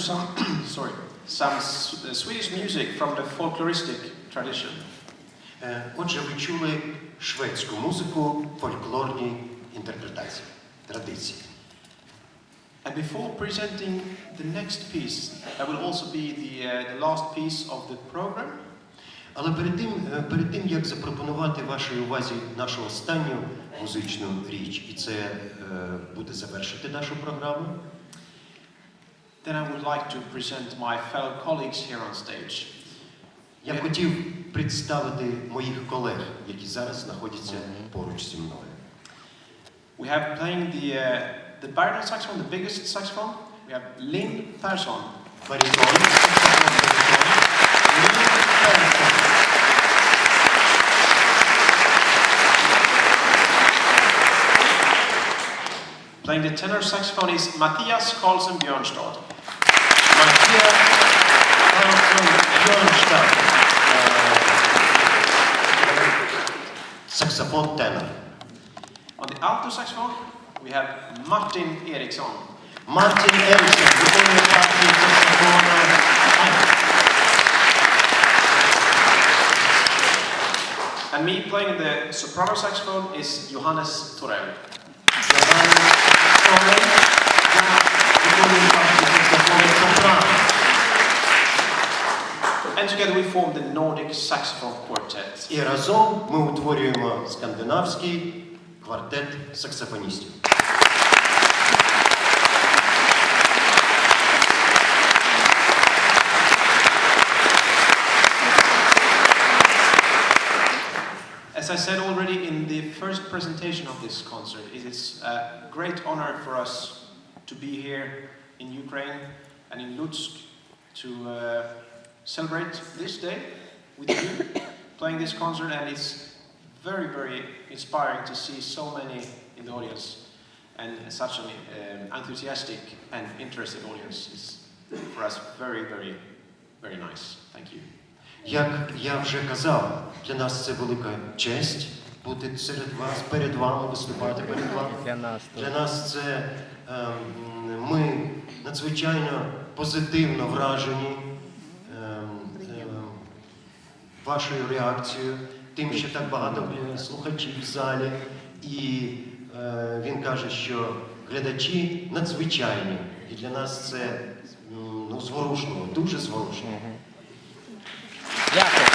Some, sorry, some uh, Swedish music from the folkloristic tradition. Отже, ви чули шведську музику, фольклорні інтерпретації, традиції. And before presenting the next piece, that will also be the, uh, the last piece of the program, Але перед тим, перед тим, як запропонувати вашій увазі нашу останню музичну річ, і це буде завершити нашу програму, then I would like to present my fellow colleagues here on stage. я б хотів представити моїх колег, які зараз знаходяться поруч зі мною. We have playing the, uh, the baritone saxophone, the biggest saxophone. We have Linn Persson. Барітон, саксофон, барітон, Лін Персон. Playing the tenor saxophone is Mattias Karlsson Björnstad. saxophone tenor. On the alto saxophone, we have Martin Eriksson. Martin Eriksson. And me playing the soprano saxophone is Johannes Torell. together we form the Nordic Saxophone Quartet. І разом ми утворюємо скандинавський квартет саксофоністів. As I said already in the first presentation of this concert, it is a great honor for us to be here in Ukraine and in Lutsk to uh, celebrate this day with you, playing this concert, and it's very, very inspiring to see so many in the audience and such an um, enthusiastic and interested audience. It's for us very, very, very nice. Thank you. Як я вже казав, для нас це велика честь бути серед вас, перед вами, виступати перед вами. Для нас Для нас це ем, ми надзвичайно позитивно вражені вашою реакцією, тим, що так багато слухачів в залі. І е, він каже, що глядачі надзвичайні. І для нас це ну, зворушливо, дуже зворушливо. Дякую.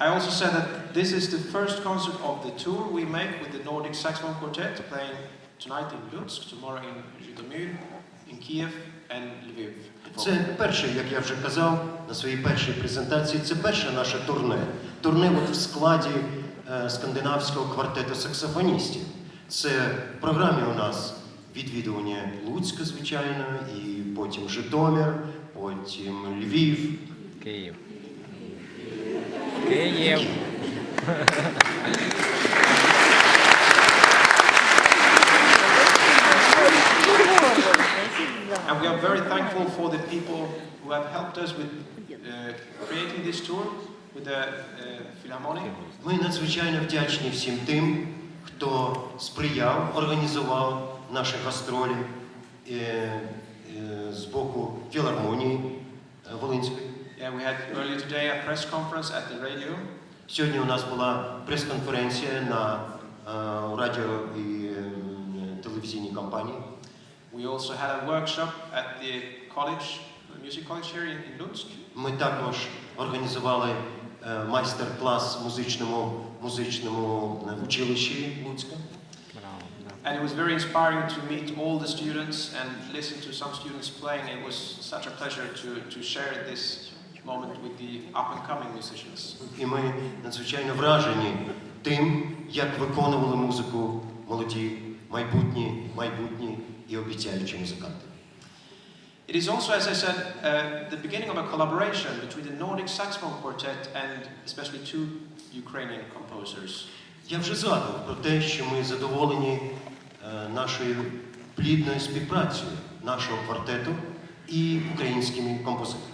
I also said that this is the first concert of the tour we make with the Nordic Saxophone Quartet, playing tonight in Lutsk, tomorrow in Zhytomyr, in Kiev and Lviv. Це перше, як я вже казав на своїй першій презентації, це перше наше турне. Турне от в складі е, скандинавського квартету саксофоністів. Це в програмі у нас відвідування Луцька, звичайно, і потім Житомир, потім Львів. Київ. Київ. And we are very thankful for the people who have helped us with uh, creating this tour with the uh, Philharmonic. Ми надзвичайно вдячні всім тим, хто сприяв, організував наші гастролі е, е, з боку філармонії е, Волинської. Yeah, we had earlier today a press conference at the radio. Сьогодні у нас була прес-конференція на е, радіо і е, телевізійній компанії. We also had a workshop at the college, music college here in, in Lutsk. Ми також організували е, майстер-клас в музичному, музичному е, училищі Луцька. And it was very inspiring to meet all the students and listen to some students playing. It was such a pleasure to, to share this moment with the up and coming musicians. І ми надзвичайно вражені тим, як виконували музику молоді, майбутні, майбутні і обіцяючі музиканти. It is also, as I said, uh, the beginning of a collaboration between the Nordic Saxophone Quartet and especially two Ukrainian composers. Я вже згадував про те, що ми задоволені е, нашою плідною співпрацею нашого квартету і українськими композиторами.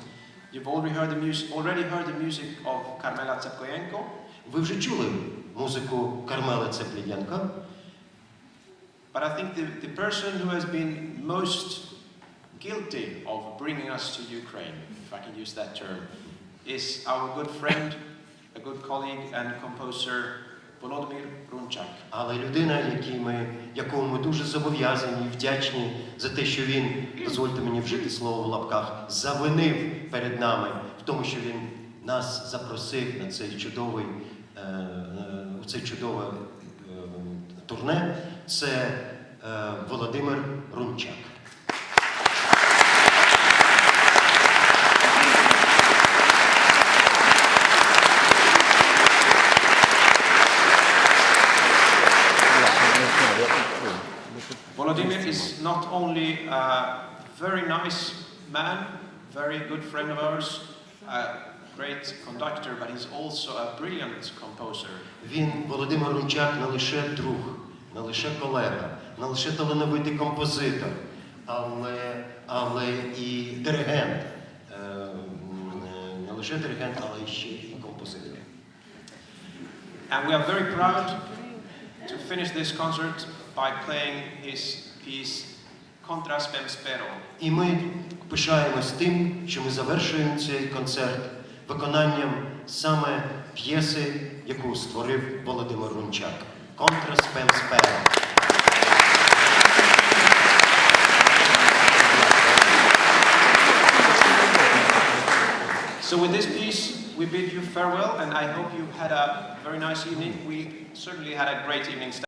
You've already heard the music, already heard the music of Carmela Tsepkoyenko, Ви вже чули музику Кармела Цеплієнка, but I think the, the person who has been most guilty of bringing us to Ukraine, if I can use that term, is our good friend, a good colleague and composer Volodymyr Runchak. але людина, якій ми, якому ми дуже зобов'язані і вдячні за те, що він, дозвольте мені вжити слово в лапках, завинив перед нами в тому, що він нас запросив на цей чудовий, е, е, у цей чудове е, турне, це е, Володимир Рунчак. Volodymyr is not only a very nice man, very good friend of ours, a great conductor, but he's also a brilliant composer. Він, Володимир Рунчак, не лише друг, не лише колега, не лише талановитий композитор, але, але і диригент. Е, м, е, Не лише диригент, але ще і композитор. And we are very proud to finish this concert by playing his piece Contra Spem Spero. І ми пишаємось тим, що ми завершуємо цей концерт виконанням саме п'єси, яку створив Володимир Рунчак. Контра спем спера. So with this piece, we bid you farewell, and I hope you had a very nice evening. We certainly had a great evening.